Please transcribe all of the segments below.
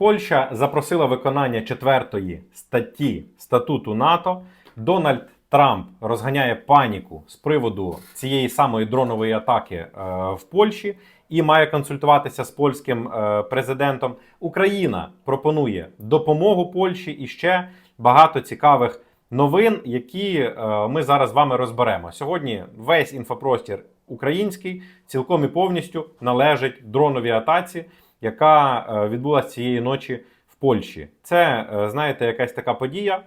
Польща запросила виконання четвертої статті статуту НАТО. Дональд Трамп розганяє паніку з приводу цієї самої дронової атаки е, в Польщі і має консультуватися з польським е, президентом. Україна пропонує допомогу Польщі і ще багато цікавих новин, які е, ми зараз з вами розберемо. Сьогодні весь інфопростір український цілком і повністю належить дроновій атаці, яка е, відбулася цієї ночі в Польщі. Це, е, знаєте, якась така подія, е,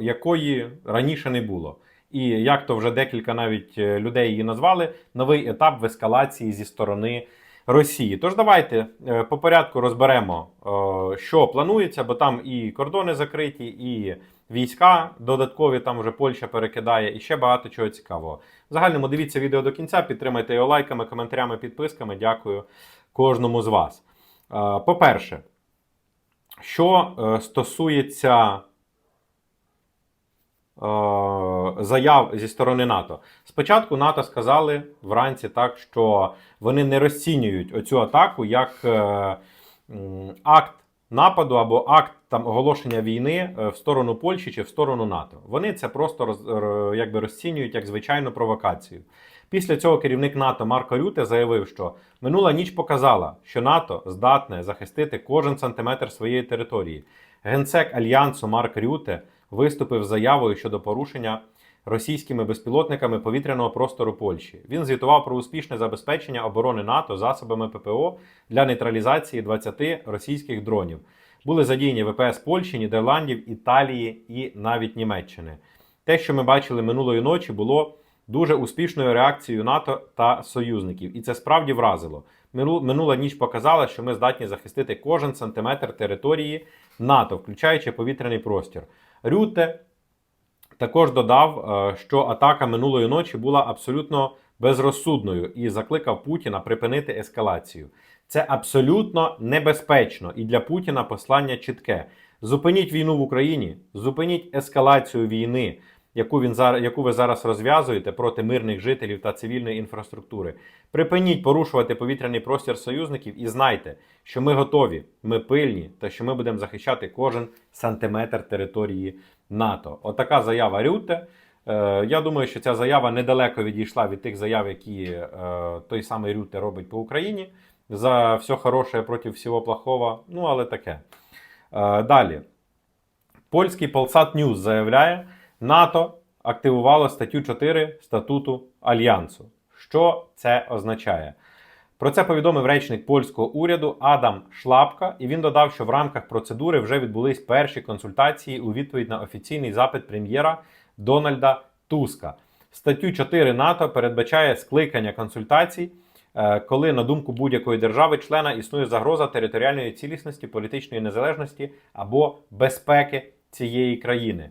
якої раніше не було. І як то вже декілька навіть людей її назвали, новий етап в ескалації зі сторони Росії. Тож давайте по порядку розберемо, що планується, бо там і кордони закриті, і війська додаткові там вже Польща перекидає, і ще багато чого цікавого. В загальному дивіться відео до кінця, підтримайте його лайками, коментарями, підписками. Дякую кожному з вас. Е, По-перше, що е, стосується е, заяв зі сторони НАТО. Спочатку НАТО сказали вранці так, що вони не розцінюють оцю атаку як акт нападу або акт там оголошення війни в сторону Польщі чи в сторону НАТО. Вони це просто роз, якби розцінюють як звичайну провокацію. Після цього керівник НАТО Марко Рюте заявив, що минула ніч показала, що НАТО здатне захистити кожен сантиметр своєї території. Генсек альянсу Марк Рюте виступив з заявою щодо порушення російськими безпілотниками повітряного простору Польщі. Він звітував про успішне забезпечення оборони НАТО засобами ППО для нейтралізації 20 російських дронів. Були задіяні ВПС Польщі, Нідерландів, Італії і навіть Німеччини. Те, що ми бачили минулої ночі, було дуже успішною реакцією НАТО та союзників, і це справді вразило. Минула ніч показала, що ми здатні захистити кожен сантиметр території НАТО, включаючи повітряний простір. Рюте також додав, е, що атака минулої ночі була абсолютно безрозсудною і закликав Путіна припинити ескалацію. Це абсолютно небезпечно і для Путіна послання чітке: зупиніть війну в Україні, зупиніть ескалацію війни, яку він зараз, яку ви зараз розв'язуєте проти мирних жителів та цивільної інфраструктури. Припиніть порушувати повітряний простір союзників і знайте, що ми готові, ми пильні та що ми будемо захищати кожен сантиметр території НАТО. Отака заява Рюте. Е, Я думаю, що ця заява недалеко відійшла від тих заяв, які е, той самий Рюте робить по Україні. За все хороше проти всього плохого. Ну, але таке. Е, Далі. Польський Polsat News заявляє, НАТО активувало статтю 4 статуту Альянсу. Що це означає? Про це повідомив речник польського уряду Адам Шлапка, і він додав, що в рамках процедури вже відбулись перші консультації у відповідь на офіційний запит прем'єра Дональда Туска. Статтю 4 НАТО передбачає скликання консультацій, е, коли, на думку будь-якої держави-члена, існує загроза територіальної цілісності, політичної незалежності або безпеки цієї країни.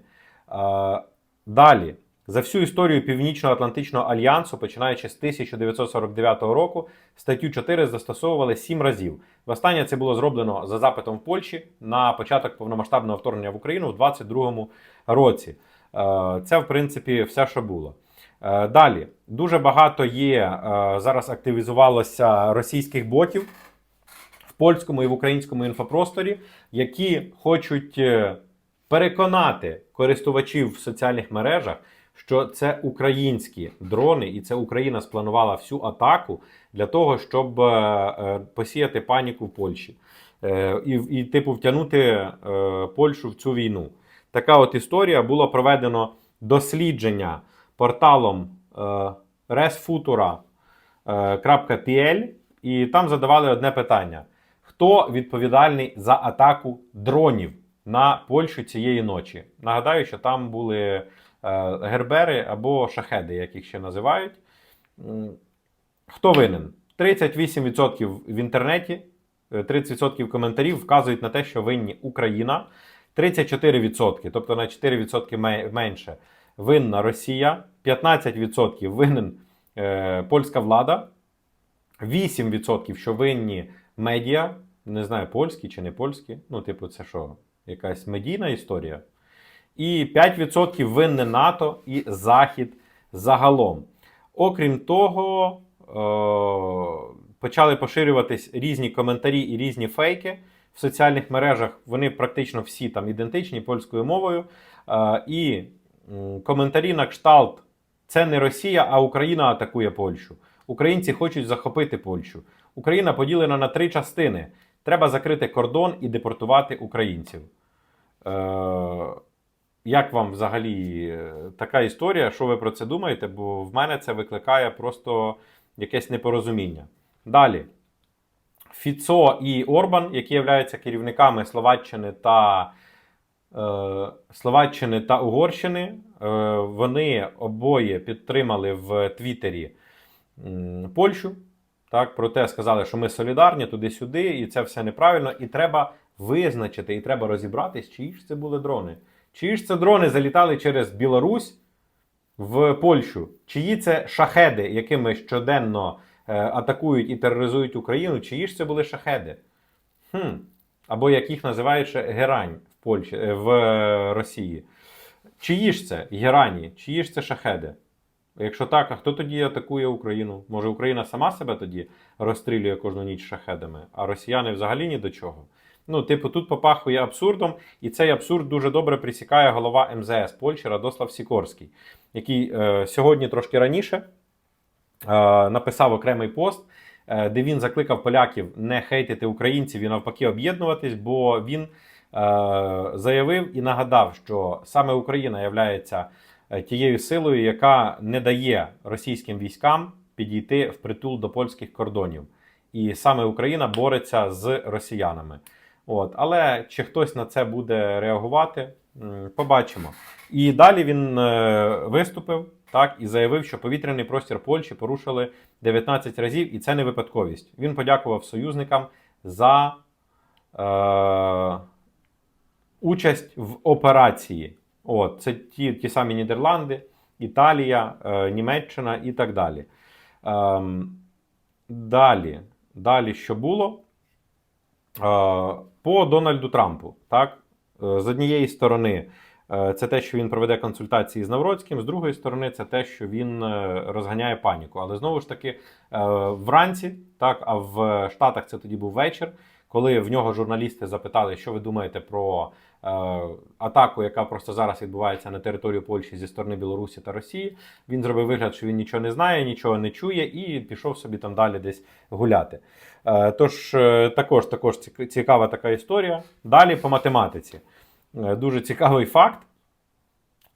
Далі. За всю історію Північно-Атлантичного альянсу, починаючи з 1949 року, статтю 4 застосовували сім разів. Востаннє це було зроблено за запитом в Польщі на початок повномасштабного вторгнення в Україну у 2022 році. Е, Це, в принципі, все, що було. Е, Далі дуже багато є е, зараз активізувалося російських ботів в польському і в українському інфопросторі, які хочуть переконати користувачів в соціальних мережах, що це українські дрони, і це Україна спланувала всю атаку для того, щоб е, е, посіяти паніку в Польщі е, і, і типу втягнути Польщу в цю війну. Така от історія було проведено дослідження порталом resfutura.pl, і там задавали одне питання: хто відповідальний за атаку дронів на Польщу цієї ночі? Нагадаю, що там були е, гербери або шахеди, як їх ще називають. Хто винен? 38% в інтернеті, е, 30% коментарів вказують на те, що винні Україна. 34%, тобто на 4% менше, винна Росія, 15% винен е, польська влада, 8% що винні медіа, не знаю, польські чи не польські. Ну, типу, це що, якась медійна історія. І 5% винне НАТО і Захід загалом. Окрім того, е, почали поширюватись різні коментарі і різні фейки в соціальних мережах. Вони практично всі там ідентичні польською мовою. Е, і коментарі на кшталт: це не Росія, а Україна атакує Польщу. Українці хочуть захопити Польщу. Україна поділена на три частини. Треба закрити кордон і депортувати українців. Е, як вам взагалі е, така історія? Що ви про це думаєте? Бо в мене це викликає просто якесь непорозуміння. Далі. Фіцо і Орбан, які являються керівниками Словаччини та, е, Словаччини та Угорщини, е, вони обоє підтримали в Твіттері Польщу. Так, проте сказали, що ми солідарні туди-сюди, і це все неправильно. І треба визначити, і треба розібратись, чиї ж це були дрони. Чиї ж це дрони залітали через Білорусь в Польщу? Чиї це шахеди, якими щоденно е, атакують і тероризують Україну? Чиї ж це були шахеди? Хм. Або як їх називають ще герань в Польщі, е, в е, Росії. Чиї ж це герані? Чиї ж це шахеди? Якщо так, а хто тоді атакує Україну? Може Україна сама себе тоді розстрілює кожну ніч шахедами, а росіяни взагалі ні до чого? Ну, типу, тут попахує абсурдом, і цей абсурд дуже добре присікає голова МЗС Польщі Радослав Сікорський, який е, сьогодні трошки раніше е, написав окремий пост, е, де він закликав поляків не хейтити українців і навпаки об'єднуватись, бо він е, заявив і нагадав, що саме Україна являється е, тією силою, яка не дає російським військам підійти в притул до польських кордонів. І саме Україна бореться з росіянами. От, але чи хтось на це буде реагувати, побачимо. І далі він е, виступив так і заявив, що повітряний простір Польщі порушили 19 разів, і це не випадковість. Він подякував союзникам за е, участь в операції. От, це ті, ті самі Нідерланди, Італія, е, Німеччина і так далі. Ем, далі, далі, що було? По Дональду Трампу, так, Е, з однієї сторони, е, це те, що він проведе консультації з Навроцьким, з другої сторони, це те, що він е, розганяє паніку. Але знову ж таки, вранці, так, а в Штатах це тоді був вечір, коли в нього журналісти запитали, що ви думаєте про е, атаку, яка просто зараз відбувається на територію Польщі зі сторони Білорусі та Росії. Він зробив вигляд, що він нічого не знає, нічого не чує, і пішов собі там далі десь гуляти. Е, Тож е, також, також цікава така історія. Далі по математиці. Е, Дуже цікавий факт.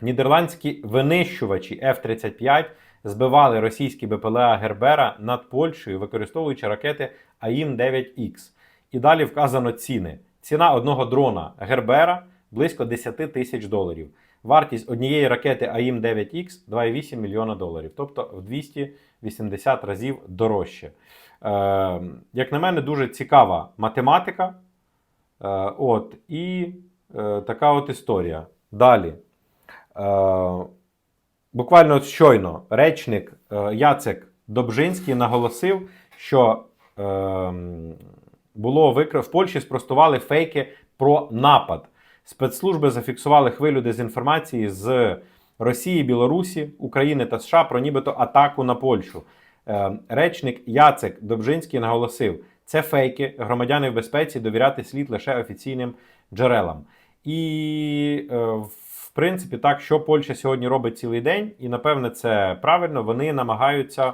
Нідерландські винищувачі F-35 збивали російські БПЛА Гербера над Польщею, використовуючи ракети АІМ-9Х. І далі вказано ціни. Ціна одного дрона Гербера близько 10 тисяч доларів. Вартість однієї ракети АІМ-9Х 2,8 мільйона доларів, тобто в 280 разів дорожче. Е, як на мене, дуже цікава математика. Е, от, і е, така от історія. Далі. Е, буквально от щойно речник е, Яцек Добжинський наголосив, що е, було викра... в Польщі спростували фейки про напад. Спецслужби зафіксували хвилю дезінформації з Росії, Білорусі, України та США про нібито атаку на Польщу. Е, Речник Яцек Добжинський наголосив, це фейки, громадяни в безпеці довіряти слід лише офіційним джерелам. І, е, в принципі, так, що Польща сьогодні робить цілий день, і напевне це правильно, вони намагаються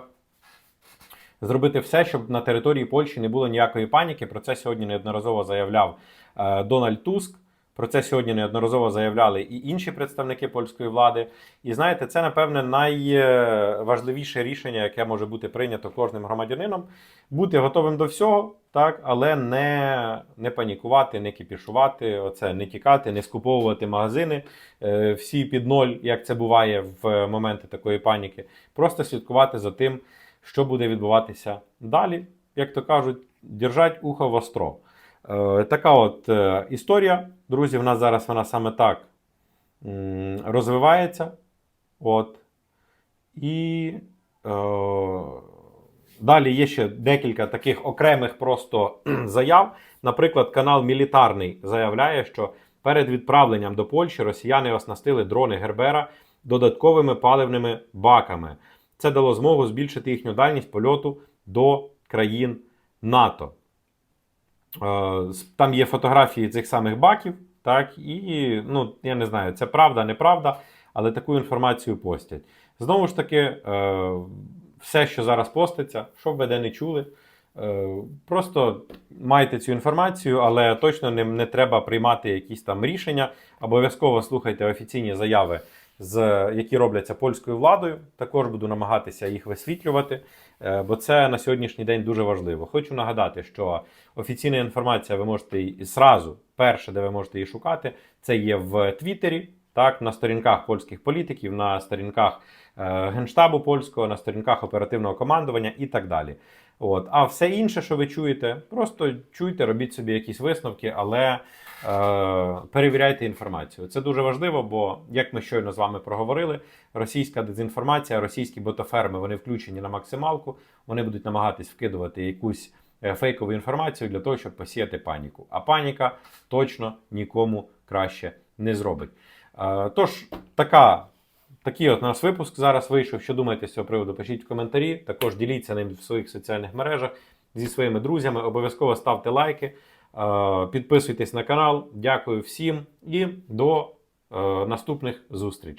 зробити все, щоб на території Польщі не було ніякої паніки. Про це сьогодні неодноразово заявляв е, Дональд Туск. Про це сьогодні неодноразово заявляли і інші представники польської влади. І знаєте, це напевне найважливіше рішення, яке може бути прийнято кожним громадянином. Бути готовим до всього, так, але не, не панікувати, не кіпішувати, оце не тікати, не скуповувати магазини е, всі під ноль, як це буває в моменти такої паніки. Просто слідкувати за тим, що буде відбуватися далі. Як то кажуть, держать ухо востро. Е, така от е, історія. Друзі, в нас зараз вона саме так м, розвивається. От. І е, далі є ще декілька таких окремих просто заяв. Наприклад, канал Мілітарний заявляє, що перед відправленням до Польщі росіяни оснастили дрони Гербера додатковими паливними баками. Це дало змогу збільшити їхню дальність польоту до країн НАТО. Е, Там є фотографії цих самих баків, так, і ну, я не знаю, це правда, неправда, але таку інформацію постять. Знову ж таки, е, все, що зараз поститься, що ви де не чули, е, просто майте цю інформацію, але точно не, не треба приймати якісь там рішення. Обов'язково слухайте офіційні заяви, з, які робляться польською владою. Також буду намагатися їх висвітлювати, е, бо це на сьогоднішній день дуже важливо. Хочу нагадати, що офіційна інформація ви можете і зразу, перше, де ви можете її шукати, це є в Твіттері, так, на сторінках польських політиків, на сторінках Генштабу польського, на сторінках оперативного командування і так далі. От. А все інше, що ви чуєте, просто чуйте, робіть собі якісь висновки, але е, перевіряйте інформацію. Це дуже важливо, бо, як ми щойно з вами проговорили, російська дезінформація, російські ботоферми вони включені на максималку, вони будуть намагатись вкидувати якусь е, фейкову інформацію для того, щоб посіяти паніку. А паніка точно нікому краще не зробить. Е, Тож, така Такий от наш випуск зараз вийшов. Що думаєте з цього приводу? Пишіть в коментарі. Також діліться ним в своїх соціальних мережах зі своїми друзями. Обов'язково ставте лайки, е, підписуйтесь на канал. Дякую всім і до е, наступних зустрічей.